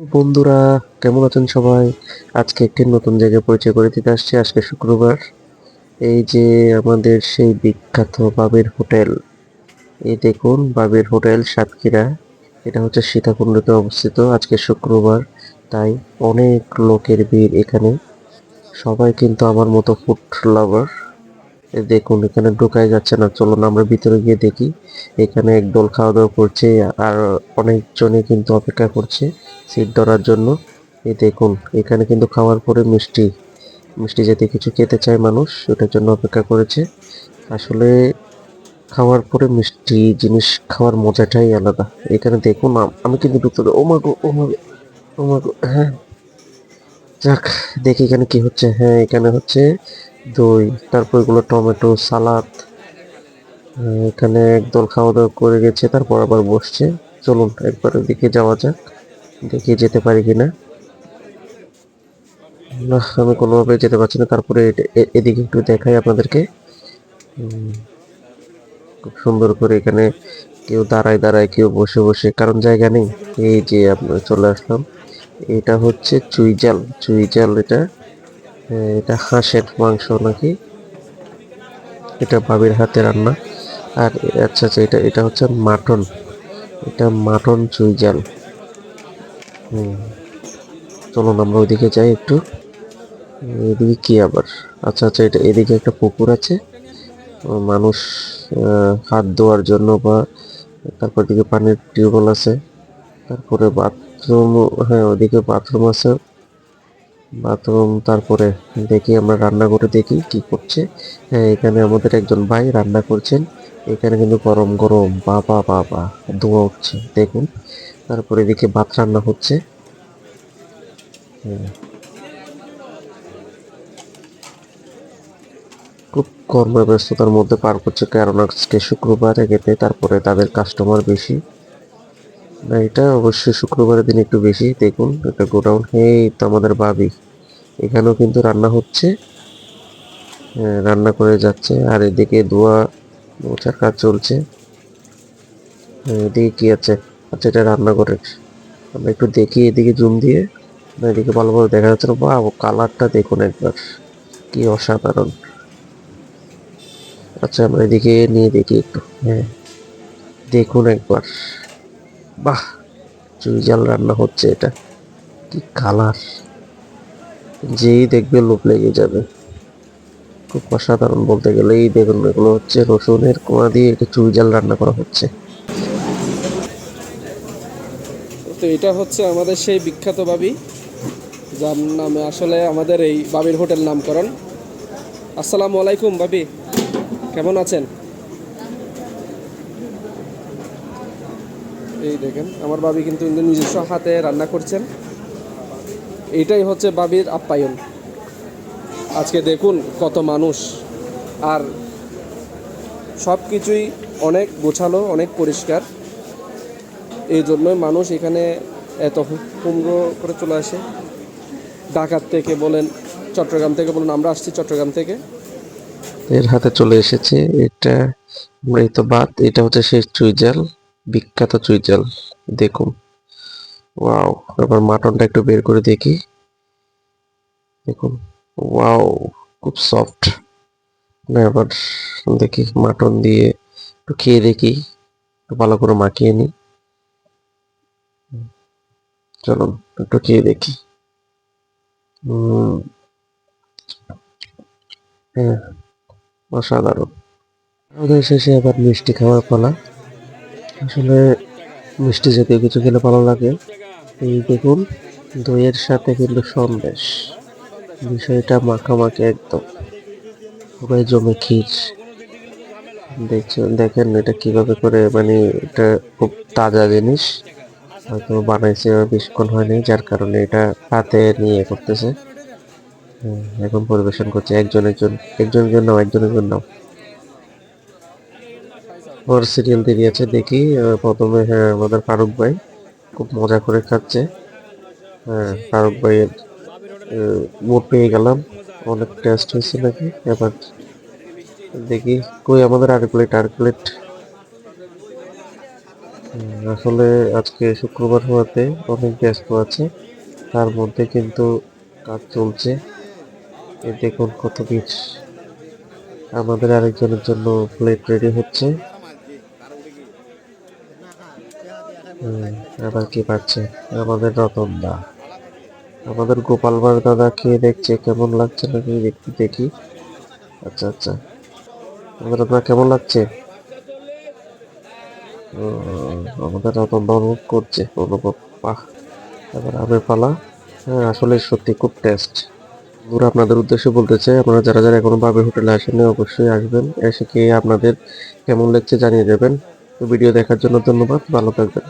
বন্ধুরা, কেমন আছেন সবাই? আজকে একটি নতুন জায়গায় পরিচয় করে দিতে আসছি। আজকে শুক্রবার। এই যে আমাদের সেই বিখ্যাত বাবের হোটেল। এই দেখুন, বাবের হোটেল সাতক্ষীরা। এটা হচ্ছে সীতাকুণ্ডতে অবস্থিত। আজকে শুক্রবার, তাই অনেক লোকের ভিড় এখানে। সবাই কিন্তু আমার মতো ফুড লাভার দেখুন এখানে ঢোকাই যাচ্ছে না। চলুন আমরা ভিতরে গিয়ে দেখি। এখানে একদল খাওয়া দাওয়া করছে আর অনেকজনই কিন্তু অপেক্ষা করছে সিট ধরার জন্য। এই দেখুন এখানে কিন্তু খাওয়ার পরে মিষ্টি মিষ্টি জাতীয় কিছু খেতে চায় মানুষ ওটার জন্য অপেক্ষা করেছে। আসলে খাওয়ার পরে মিষ্টি জিনিস খাওয়ার মজাটাই আলাদা। এখানে দেখুন আমি কিন্তু ঢুকতে ও মা গো ও মা গো, ও মা গো হ্যাঁ। যাক দেখি এখানে কি হচ্ছে। হ্যাঁ এখানে হচ্ছে দই, তারপর এগুলো টমেটো, সালাদ এখানে একদল খাওয়া দাওয়া করে গেছে, তারপর আবার বসছে। চলুন একবার ওদিকে যাওয়া যাক, দেখি যেতে পারি কিনা। না আমি কোনোভাবে যেতে পারছি না, তারপরে এদিকে একটু দেখাই আপনাদেরকে। খুব সুন্দর করে এখানে কেউ দাঁড়ায় দাঁড়ায়, কেউ বসে বসে, কারণ জায়গা নেই। এই যে আপনার চলে আসলাম, এটা হচ্ছে চুইজাল চুইজাল এটা এটা হাঁসের মাংস নাকি? এটা বাবির হাতে রান্না। আর আচ্ছা আচ্ছা এটা এটা হচ্ছে মাটন। এটা মাটন চুইজাল হুম। চলুন, আমরা ওইদিকে যাই একটু। এদিকে কি আবার? আচ্ছা আচ্ছা এটা এদিকে একটা পুকুর আছে। মানুষ হাত ধোয়ার জন্য বা তারপর দিকে পানির টিউবওয়েল আছে। তারপরে বাথরুম হ্যাঁ ওদিকে বাথরুম আছে। বাথরুম, তারপরে দেখি আমরা রান্না করে দেখি কি করছে। হ্যাঁ এখানে আমাদের একজন ভাই রান্না করছেন। এখানে কিন্তু গরম গরম বাবা বাবা ধোঁয়া উঠছে, দেখুন। তারপরে এদিকে ভাত রান্না হচ্ছে। হ্যাঁ। খুব কর্মব্যস্ততার মধ্যে পার করছে কারণ আজকে শুক্রবার, একেতে তারপরে তাদের কাস্টমার বেশি। না এটা অবশ্যই শুক্রবারের দিন একটু বেশি দেখুন এটা গোডাউন। এই তো আমাদের বাবি। এখানেও কিন্তু রান্না হচ্ছে। হ্যাঁ, রান্না করে যাচ্ছে। আর এদিকে ধোয়া মোছার কাজ চলছে। হ্যাঁ, এদিকে কি আছে? আচ্ছা এটা রান্না করে আমরা একটু দেখি এদিকে জুম দিয়ে। না এদিকে ভালোভাবে দেখা যাচ্ছে না। বা কালারটা দেখুন একবার। কি অসাধারণ। আচ্ছা আমরা এদিকে নিয়ে দেখি একটু। হ্যাঁ দেখুন একবার। বাহ চুইজাল রান্না হচ্ছে এটা। কি কালার যেই দেখবে লোভ লেগে যাবে। খুব অসাধারণ বলতে গেলে। এই দেখুন, এগুলো হচ্ছে রসুনের কোয়া দিয়ে এটা চুইজাল রান্না করা হচ্ছে। তো এটা হচ্ছে আমাদের সেই বিখ্যাত বাবি, যার নামে আসলে আমাদের এই বাবির হোটেল নামকরণ। আসসালামু আলাইকুম বাবি, কেমন আছেন? এই দেখেন, আমার বাবি কিন্তু নিজস্ব হাতে রান্না করছেন। এইটাই হচ্ছে বাবির আপ্যায়ন। আজকে দেখুন কত মানুষ। আর সব কিছুই অনেক গোছালো, অনেক পরিষ্কার। এই জন্যই মানুষ এখানে এত কুমড়ো করে চলে আসে। ঢাকার থেকে বলেন, চট্টগ্রাম থেকে বলেন, আমরা আসছি চট্টগ্রাম থেকে। এর হাতে চলে এসেছে, এটা আমরা এটা হচ্ছে সেই চুইজাল। বিখ্যাত চুইজাল, দেখুন। ওয়াও, এবার মাটনটা একটু বের করে দেখি। দেখুন, ওয়াও, খুব সফট। না এবার দেখি মাটন দিয়ে একটু খেয়ে দেখি, একটু ভালো করে মাখিয়ে নিই। চলুন, একটু খেয়ে দেখি। হ্যাঁ অসাধারণ। আমাদের শেষে আবার মিষ্টি খাওয়ার পালা। আসলে মিষ্টি জাতীয় কিছু খেলে ভালো লাগে। এই দেখুন, দইয়ের সাথে কিন্তু সন্দেশ। বিষয়টা মাখামাখি একদম। পুরাই জমে ক্ষীর। দেখছেন, দেখেন এটা কীভাবে করে মানে এটা খুব তাজা জিনিস। হয়তো বানাইছে বেশিক্ষণ হয়নি, যার কারণে এটা হাতে নিয়ে করতেছে। এখন পরিবেশন করছে। একজন একজন একজনের জন্য একজনের জন্য ওর সিরিয়াল দিয়েছে দেখি প্রথমে হ্যাঁ আমাদের ফারুক ভাই খুব মজা করে খাচ্ছে। হ্যাঁ ফারুক ভাইয়ের মুড পেয়ে গেলাম। অনেক টেস্ট হয়েছে নাকি? এবার দেখি কই আমাদের আর প্লেট আর প্লেট আসলে আজকে শুক্রবার হওয়াতে অনেক ব্যস্ত আছে, তার মধ্যে কিন্তু কাজ চলছে। দেখুন কত পিস আমাদের আরেকজনের জন্য প্লেট রেডি হচ্ছে। আবার কি পাচ্ছে? আমাদের রতন দা। আমাদের গোপাল ভাঁড় দাদা খেয়ে দেখছে? কেমন লাগছে নাকি দেখতে দেখি আচ্ছা আচ্ছা। আমাদের আপনার কেমন লাগছে? আমাদের রতন দা অনুভব করছে, অনুভব। বাহ, এবার আমের পালা। হ্যাঁ আসলে সত্যি খুব টেস্ট পুরো আপনাদের উদ্দেশ্যে বলতে চাই, আপনারা যারা যারা এখনও ভাবে হোটেলে আসেননি, অবশ্যই আসবেন। এসে খেয়ে আপনাদের কেমন লাগছে জানিয়ে দেবেন। তো ভিডিও দেখার জন্য ধন্যবাদ, ভালো থাকবেন।